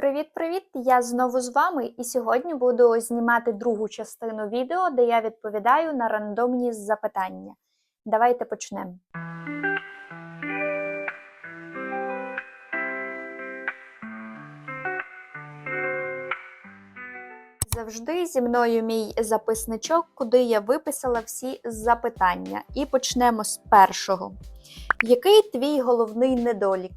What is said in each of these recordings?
Привіт-привіт! Я знову з вами, і сьогодні буду знімати другу частину відео, де я відповідаю на рандомні запитання. Давайте почнемо. Завжди зі мною мій записничок, куди я виписала всі запитання. І почнемо з першого. Який твій головний недолік?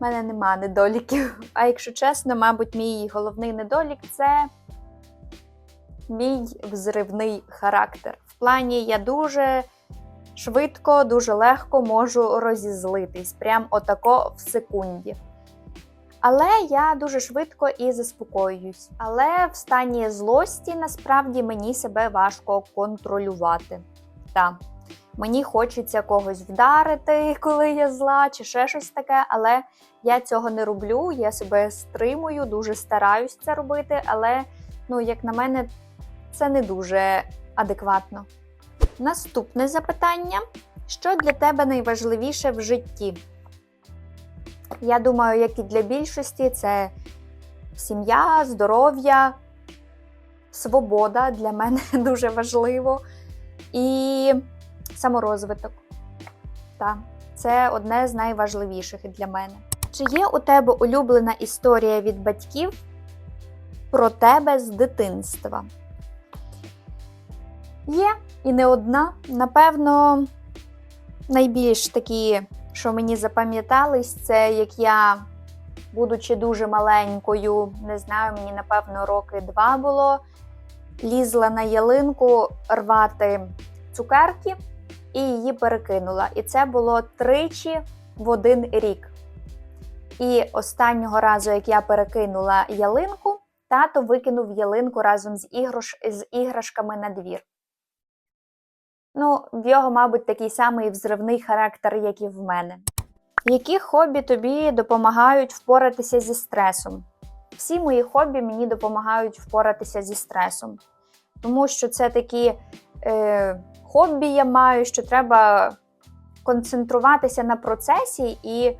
У мене нема недоліків. А якщо чесно, мабуть, мій головний недолік це мій взривний характер. В плані я дуже швидко, дуже легко можу розізлитись, прям отако в секунді. Але я дуже швидко і заспокоююсь. Але в стані злості насправді мені себе важко контролювати. Так. Мені хочеться когось вдарити, коли я зла, чи ще щось таке, але я цього не роблю. Я себе стримую, дуже стараюсь це робити, але, ну, як на мене, це не дуже адекватно. Наступне запитання: що для тебе найважливіше в житті? Я думаю, як і для більшості, це сім'я, здоров'я, свобода для мене дуже важливо. І саморозвиток. Так, це одне з найважливіших для мене. Чи є у тебе улюблена історія від батьків про тебе з дитинства? Є і не одна. Напевно, найбільш такі, що мені запам'ятались, це як я, будучи дуже маленькою, не знаю, мені напевно роки два було, лізла на ялинку рвати цукерки і її перекинула. І це було тричі в один рік. І останнього разу, як я перекинула ялинку, тато викинув ялинку разом з, іграш... з іграшками на двір. Ну, в його, мабуть, такий самий взривний характер, як і в мене. Які хобі тобі допомагають впоратися зі стресом? Всі мої хобі мені допомагають впоратися зі стресом. Тому що це такі е, хобі я маю, що треба концентруватися на процесі, і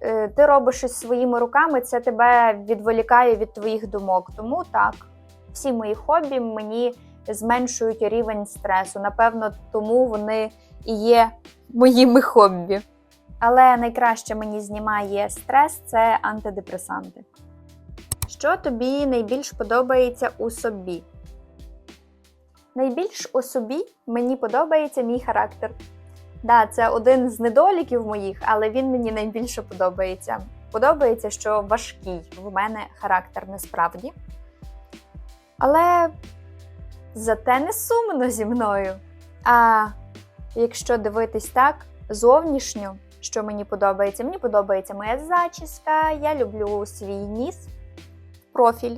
е, ти робиш щось своїми руками, це тебе відволікає від твоїх думок. Тому так, всі мої хобі мені зменшують рівень стресу. Напевно, тому вони і є моїми хобі. Але найкраще мені знімає стрес це антидепресанти. Що тобі найбільш подобається у собі? Найбільш у собі мені подобається мій характер. Да, це один з недоліків моїх, але він мені найбільше подобається. Подобається, що важкий в мене характер насправді. Але зате не сумно зі мною. А якщо дивитись так, зовнішньо, що мені подобається, мені подобається моя зачіска, я люблю свій ніс, профіль.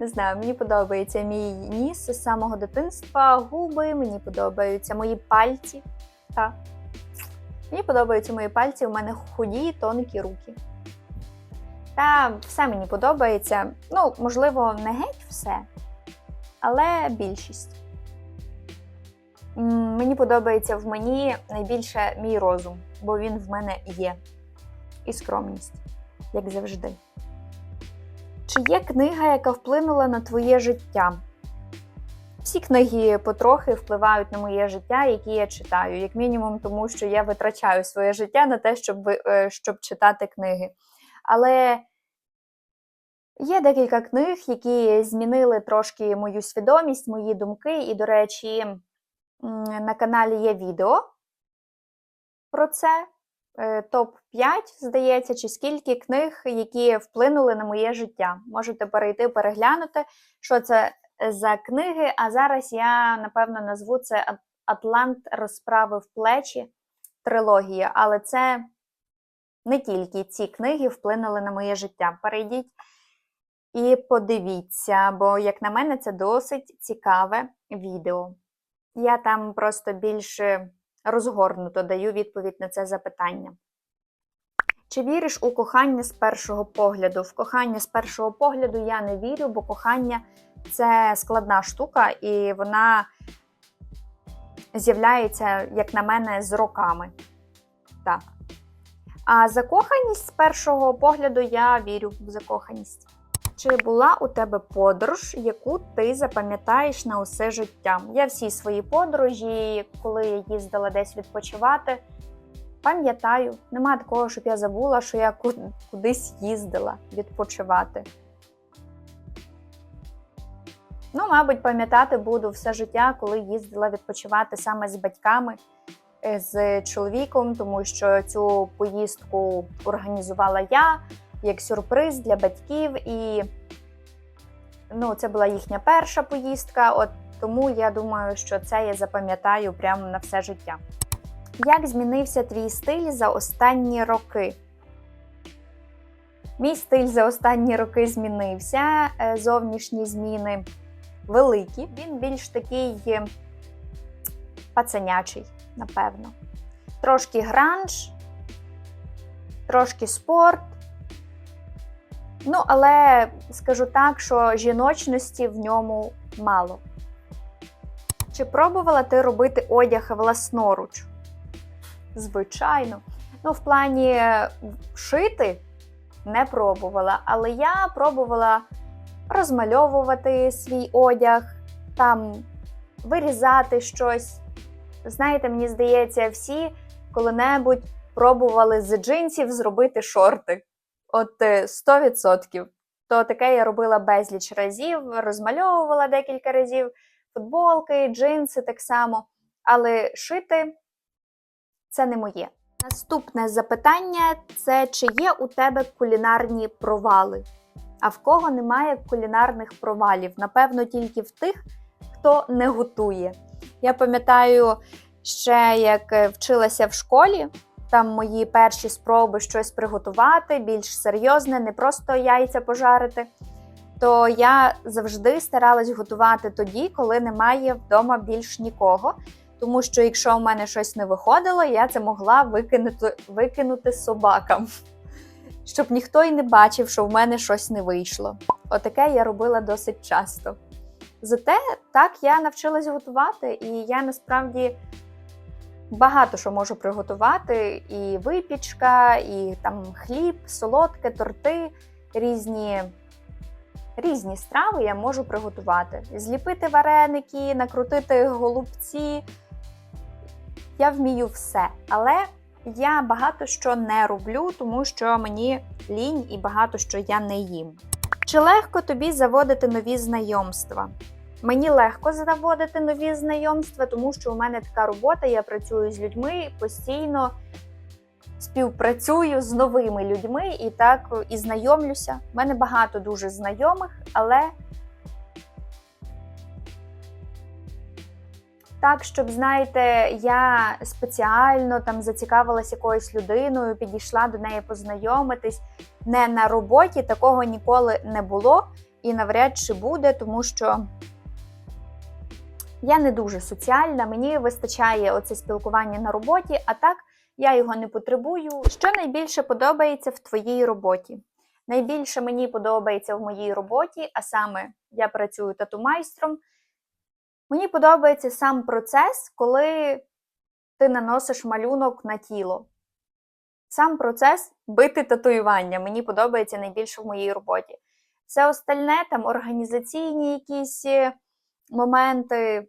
Не знаю, мені подобається мій ніс з самого дитинства, губи, мені подобаються мої пальці. Так. Мені подобаються мої пальці, у мене худі, тонкі руки. Та все мені подобається. Ну, можливо, не геть все, але більшість. Мені подобається в мені найбільше мій розум, бо він в мене є. І скромність, як завжди. Чи є книга, яка вплинула на твоє життя? Всі книги потрохи впливають на моє життя, які я читаю, як мінімум, тому що я витрачаю своє життя на те, щоб, е, щоб читати книги. Але є декілька книг, які змінили трошки мою свідомість, мої думки. І, до речі, на каналі є відео про це топ-5, здається, чи скільки книг, які вплинули на моє життя. Можете перейти, переглянути, що це за книги. А зараз я, напевно, назву це «Ат- Атлант розправив плечі трилогія. Але це не тільки ці книги вплинули на моє життя. Перейдіть і подивіться, бо, як на мене, це досить цікаве відео. Я там просто більше розгорнуто даю відповідь на це запитання. Чи віриш у кохання з першого погляду? В кохання з першого погляду я не вірю, бо кохання це складна штука, і вона з'являється, як на мене, з роками. Так. А закоханість з першого погляду я вірю в закоханість. Чи була у тебе подорож, яку ти запам'ятаєш на усе життя? Я всі свої подорожі, коли я їздила десь відпочивати, пам'ятаю. Нема такого, щоб я забула, що я кудись їздила відпочивати. Ну, мабуть, пам'ятати буду все життя, коли їздила відпочивати саме з батьками, е, з чоловіком, тому що цю поїздку організувала я як сюрприз для батьків, і ну, це була їхня перша поїздка. От тому я думаю, що це я запам'ятаю прямо на все життя. Як змінився твій стиль за останні роки? Мій стиль за останні роки змінився. е, Зовнішні зміни великі. Він більш такий е, пацанячий, напевно. Трошки гранж, трошки спорт. Ну, але скажу так, що жіночності в ньому мало. Чи пробувала ти робити одяг власноруч? Звичайно. Ну, в плані е, шити не пробувала, але я пробувала розмальовувати свій одяг, там вирізати щось. Знаєте, мені здається, всі коли-небудь пробували з джинсів зробити шорти. От е, 100%. То таке я робила безліч разів, розмальовувала декілька разів футболки, джинси так само. Але шити це не моє. Наступне запитання це чи є у тебе кулінарні провали? А в кого немає кулінарних провалів? Напевно, тільки в тих, хто не готує. Я пам'ятаю ще, як е, вчилася в школі, там мої перші спроби щось приготувати, більш серйозне, не просто яйця пожарити. То я завжди старалась готувати тоді, коли немає вдома більш нікого. Тому що якщо в мене щось не виходило, я це могла викинути, викинути собакам, щоб ніхто й не бачив, що в мене щось не вийшло. Отаке я робила досить часто. Зате так я навчилась готувати, і я насправді багато що можу приготувати: і випічка, і там хліб, солодке, торти, різні. Різні страви я можу приготувати. Зліпити вареники, накрутити голубці. Я вмію все, але я багато що не роблю, тому що мені лінь і багато що я не їм. Чи легко тобі заводити нові знайомства? Мені легко заводити нові знайомства, тому що у мене така робота, я працюю з людьми постійно співпрацюю з новими людьми і так і знайомлюся. У мене багато дуже знайомих, але так, щоб знаєте, я спеціально там зацікавилась якоюсь людиною, підійшла до неї познайомитись. Не на роботі такого ніколи не було і навряд чи буде, тому що я не дуже соціальна, мені вистачає оце спілкування на роботі, а так я його не потребую. Що найбільше подобається в твоїй роботі? Найбільше мені подобається в моїй роботі, а саме я працюю тату-майстром. Мені подобається сам процес, коли ти наносиш малюнок на тіло. Сам процес бити татуювання мені подобається найбільше в моїй роботі. Все остальне, там організаційні якісь е, моменти,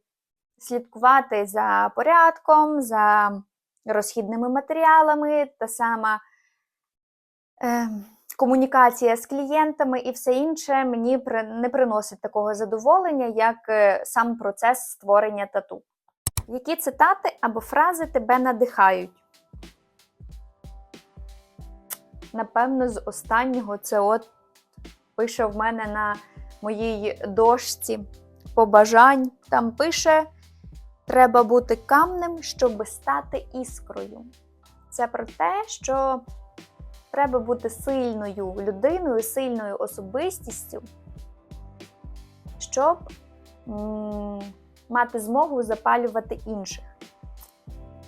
слідкувати за порядком, за розхідними матеріалами, та сама е, комунікація з клієнтами і все інше мені не приносить такого задоволення, як е, сам процес створення тату. Які цитати або фрази тебе надихають? Напевно, з останнього це от пише в мене на моїй дошці побажань. Там пише: треба бути камнем, щоб стати іскрою. Це про те, що треба бути сильною людиною, сильною особистістю, щоб мати змогу запалювати інших.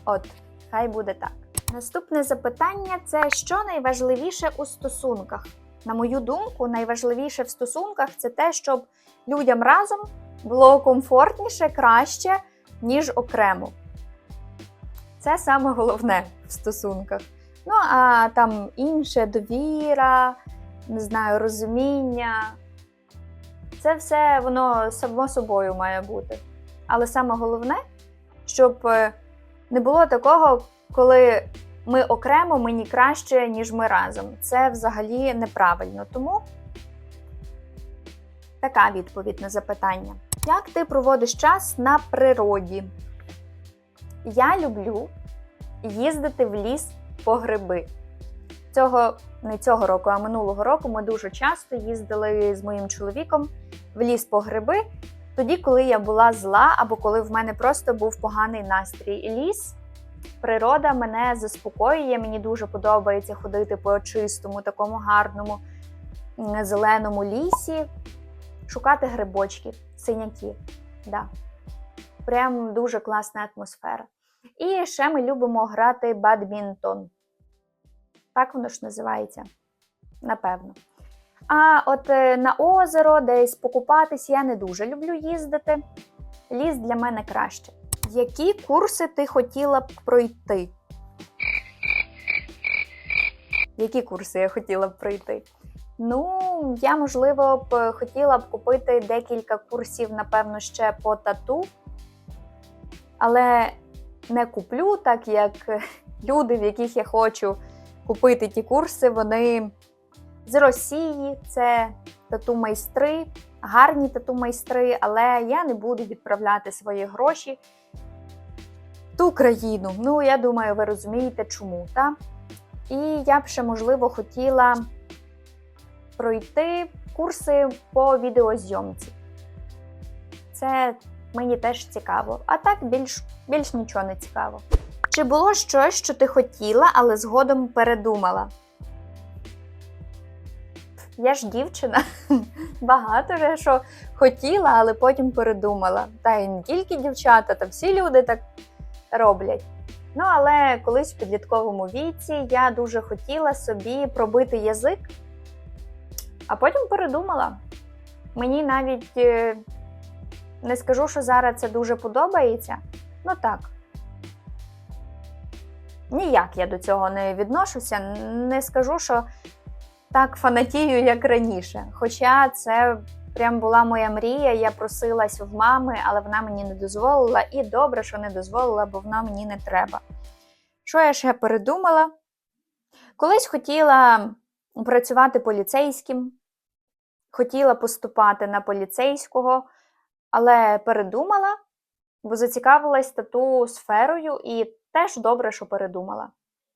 От, хай буде так. Наступне запитання це що найважливіше у стосунках? На мою думку, найважливіше в стосунках це те, щоб людям разом було комфортніше, краще, ніж окремо. Це саме головне в стосунках. Ну, а там інше довіра, не знаю, розуміння. Це все воно само собою має бути. Але саме головне, щоб е, не було такого, коли ми окремо, мені краще, ніж ми разом. Це взагалі неправильно. Тому така відповідь на запитання. Як ти проводиш час на природі? Я люблю їздити в ліс по гриби. Цього не цього року, а минулого року ми дуже часто їздили з моїм чоловіком в ліс по гриби, тоді, коли я була зла, або коли в мене просто був поганий настрій. Ліс, природа мене заспокоює. Мені дуже подобається ходити по чистому, такому гарному зеленому лісі, шукати грибочки, синяки. Да. Прям дуже класна атмосфера. І ще ми любимо грати бадмінтон. Так воно ж називається. Напевно. А от е, на озеро, десь покупатись, я не дуже люблю їздити. Ліс для мене краще. Які курси ти хотіла б пройти? Які курси я хотіла б пройти? Ну, я, можливо, б хотіла б купити декілька курсів, напевно, ще по тату. Але не куплю, так як люди, в яких я хочу купити ті курси, вони з Росії, це тату-майстри, гарні тату-майстри, але я не буду відправляти свої гроші в ту країну. Ну, я думаю, ви розумієте, чому, так? І я б ще, можливо, хотіла пройти курси по відеозйомці. Це мені теж цікаво. А так більш, більш нічого не цікаво. Чи було щось, що ти хотіла, але згодом передумала? Я ж дівчина. Багато вже що хотіла, але потім передумала. Та й не тільки дівчата, та всі люди так роблять. Ну, але колись в підлітковому віці я дуже хотіла собі пробити язик, а потім передумала. Мені навіть е, не скажу, що зараз це дуже подобається. Ну так. Ніяк я до цього не відношуся. Не скажу, що так фанатію, як раніше. Хоча це прям була моя мрія. Я просилась в мами, але вона мені не дозволила. І добре, що не дозволила, бо вона мені не треба. Що я ще передумала? Колись хотіла працювати поліцейським, хотіла поступати на поліцейського, але передумала, бо зацікавилась тату сферою, і теж добре, що передумала.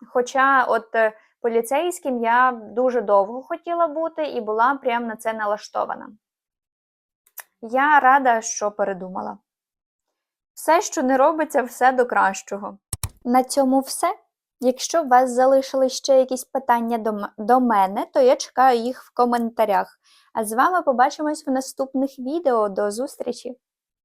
Хоча, от е, поліцейським я дуже довго хотіла бути і була прям на це налаштована. Я рада, що передумала. Все, що не робиться, все до кращого. На цьому все. Якщо у вас залишили ще якісь питання до мене, то я чекаю їх в коментарях. А з вами побачимось в наступних відео. До зустрічі!